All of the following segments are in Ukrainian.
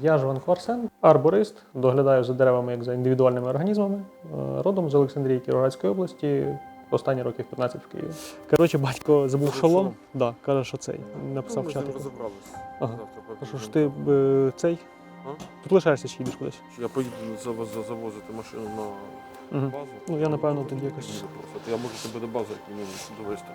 Я Жванко Арсен, арборист, доглядаю за деревами як за індивідуальними організмами. Е, Родом з Олександрії Кіровоградської області. Останні років 15 в Києві. Коротше, батько забув шолом. шолом? Да, каже, що цей. Написав Ну, в. Ага. Що ж ти е, цей? А? Тут лишаєшся чи їдеш кудись? Я поїду завозити машину на Угу. базу. Ну, я, напевно, тоді якось- Я можу тебе до бази довести.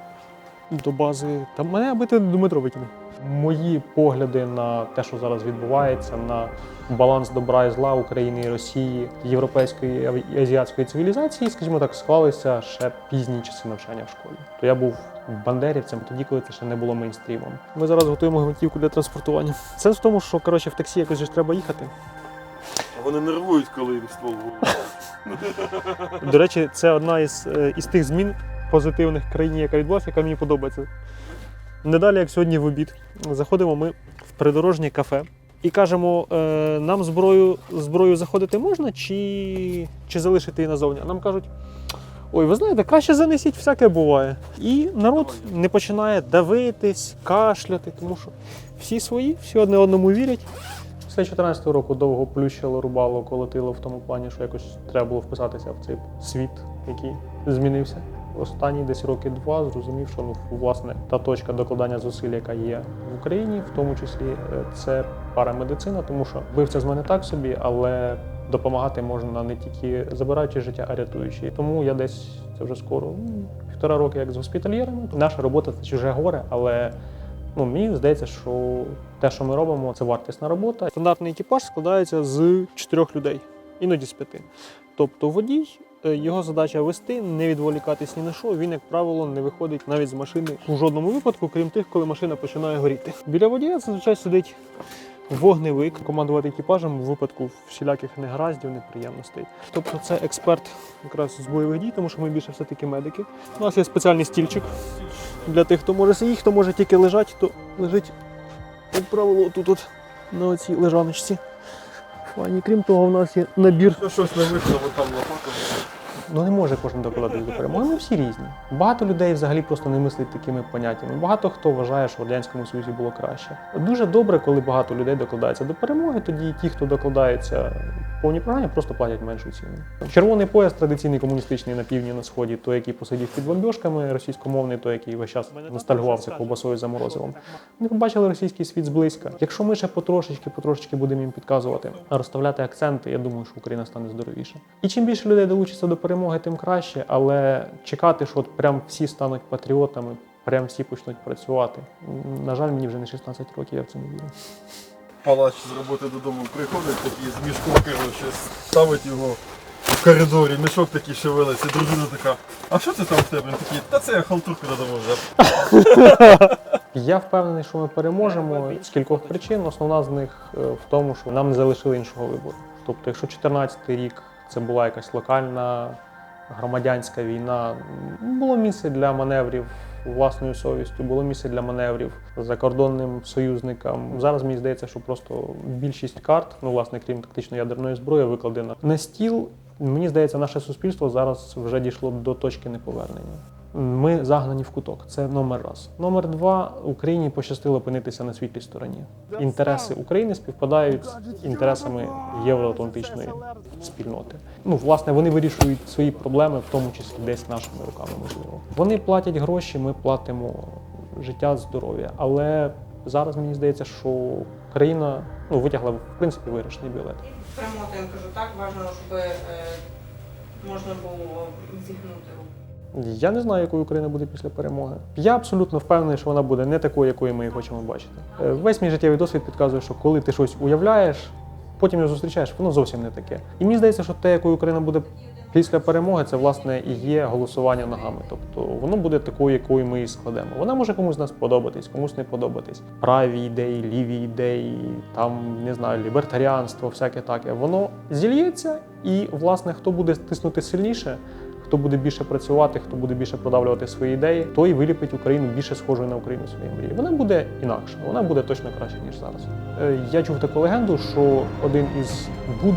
До бази. Та мене аби ти до метро викинув. Мої погляди на те, що зараз відбувається, на баланс добра і зла України і Росії, європейської і азіатської цивілізації, скажімо так, склалися ще пізні часи навчання в школі. То я був бандерівцем тоді, коли це ще не було мейнстрімом. Ми зараз готуємо гвинтівку для транспортування. Це в тому, що коротше в таксі якось ж треба їхати. Вони нервують, коли їм ствол. До речі, це одна із, е, із тих змін позитивних країні, яка відбулася, яка мені подобається. Не далі, як сьогодні в обід, заходимо ми в придорожнє кафе і кажемо, е, нам зброю, зброю заходити можна чи, чи залишити її назовні? А нам кажуть. Ой, ви знаєте, краще занесіть, всяке буває. І народ не починає давитись, кашляти, тому що всі свої, всі одне одному вірять. Після 2014 року довго плющило, рубало, колотило в тому плані, що якось треба було вписатися в цей світ, який змінився. Останні десь роки два зрозумів, що ну власне та точка докладання зусиль, яка є в Україні, в тому числі е, це парамедицина, тому що вбивця з мене так собі, але допомагати можна не тільки забираючи життя, а рятуючи. Тому я десь це вже скоро ну, півтора роки як з госпітальєрами. Наша робота це чуже горе, але Ну, мені здається, що те, що ми робимо, це вартісна робота. Стандартний екіпаж складається з чотирьох людей, іноді з п'яти. Тобто водій, його задача вести, не відволікатись ні на що. Він, як правило, не виходить навіть з машини у жодному випадку, крім тих, коли машина починає горіти. Біля водія зазвичай сидить вогневик, командувати екіпажем у випадку всіляких негараздів, неприємностей. Тобто це експерт якраз з бойових дій, тому що ми більше все-таки медики. У нас є спеціальний стільчик для тих, хто може сидіти, хто може тільки лежати, то лежить, як правило, тут от на оцій лежаночці. Файні. Крім того, в нас є набір. Ну, щось не вийшло, бо там лопата. Ну не може кожен докладатись до перемоги. Ми всі різні. Багато людей взагалі просто не мислить такими поняттями. Багато хто вважає, що в радянському союзі було краще. Дуже добре, коли багато людей докладається до перемоги. Тоді ті, хто докладається в повній програмі, просто платять меншу ціну. Червоний пояс традиційний комуністичний на півдні на сході, той, який посидів під бомбьошками, російськомовний, той, який весь час ностальгувався ковбасою за морозивом. Вони побачили російський світ зблизька. Якщо ми ще потрошечки, потрошечки будемо їм підказувати, розставляти акценти, я думаю, що Україна стане здоровіше. І чим більше людей долучиться до перемоги, тим краще. Але чекати, що от прям всі стануть патріотами, прям всі почнуть працювати. На жаль, мені вже не 16 років, я в це не вірю. Палач з роботи додому приходить такий з мішком, коротше, ставить його в коридорі, мішок такий шевелиться, і дружина така, а що це там в тебе? Він такий, та це я халтурку додому взяв. Я впевнений, що ми переможемо з кількох причин. Основна з них е, в тому, що нам не залишили іншого вибору. Тобто, якщо 14 рік це була якась локальна громадянська війна, м, було місце для маневрів власною совістю, було місце для маневрів закордонним союзникам. Зараз мені здається, що просто більшість карт, ну власне, крім тактичної ядерної зброї, викладена на стіл. Мені здається, наше суспільство зараз вже дійшло до точки неповернення. Ми загнані в куток. Це номер раз. Номер два Україні пощастило опинитися на світлій стороні. Інтереси України співпадають з інтересами євроатлантичної спільноти. Ну, власне, вони вирішують свої проблеми, в тому числі десь нашими руками, можливо. Вони платять гроші, ми платимо життя, здоров'я. Але зараз мені здається, що країна ну, витягла в принципі виграшний білет. Перемоти, я кажу, так важливо, щоб е, можна було зігнути руку. Я не знаю, якою Україна буде після перемоги. Я абсолютно впевнений, що вона буде не такою, якою ми її хочемо бачити. Е, Весь мій життєвий досвід підказує, що коли ти щось уявляєш, потім його зустрічаєш, воно зовсім не таке. І мені здається, що те, якою Україна буде після перемоги, це власне і є голосування ногами. Тобто воно буде такою, якою ми її складемо. Вона може комусь з нас подобатись, комусь не подобатись. Праві ідеї, ліві ідеї, там не знаю, лібертаріанство, всяке таке. Воно зільється, і власне хто буде тиснути сильніше. Хто буде більше працювати, хто буде більше продавлювати свої ідеї, той виліпить Україну більше схожою на Україну своєї мрії. Вона буде інакша, вона буде точно краще ніж зараз. Е, Я чув таку легенду, що один із Буд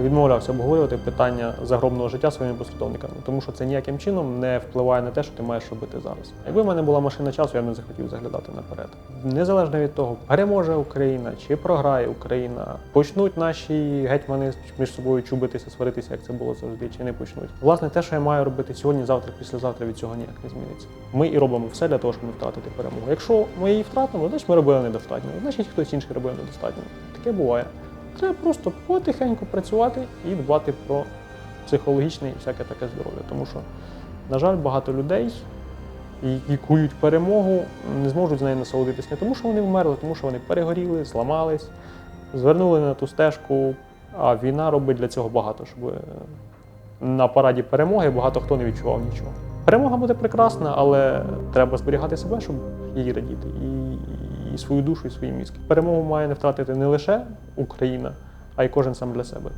відмовлявся обговорювати питання загробного життя своїми послідовниками, тому що це ніяким чином не впливає на те, що ти маєш робити зараз. Якби в мене була машина часу, я б не захотів заглядати наперед. Незалежно від того, переможе Україна чи програє Україна, почнуть наші гетьмани між собою чубитися, сваритися, як це було завжди, чи не почнуть. Власне, те, що я маю робити сьогодні, завтра, післязавтра, від цього ніяк не зміниться. Ми і робимо все для того, щоб не втратити перемогу. Якщо ми її втратимо, значить ми робили недостатньо, значить хтось інший робив недостатньо. Таке буває. Треба просто потихеньку працювати і дбати про психологічне і всяке таке здоров'я. Тому що, на жаль, багато людей, які кують перемогу, не зможуть з нею насолодитись не тому, що вони вмерли, тому що вони перегоріли, зламались, звернули на ту стежку. А війна робить для цього багато, щоб е, на параді перемоги багато хто не відчував нічого. Перемога буде прекрасна, але треба зберігати себе, щоб її радіти, і, і свою душу, і свої мізки. Перемогу має не втратити не лише Україна, а й кожен сам для себе.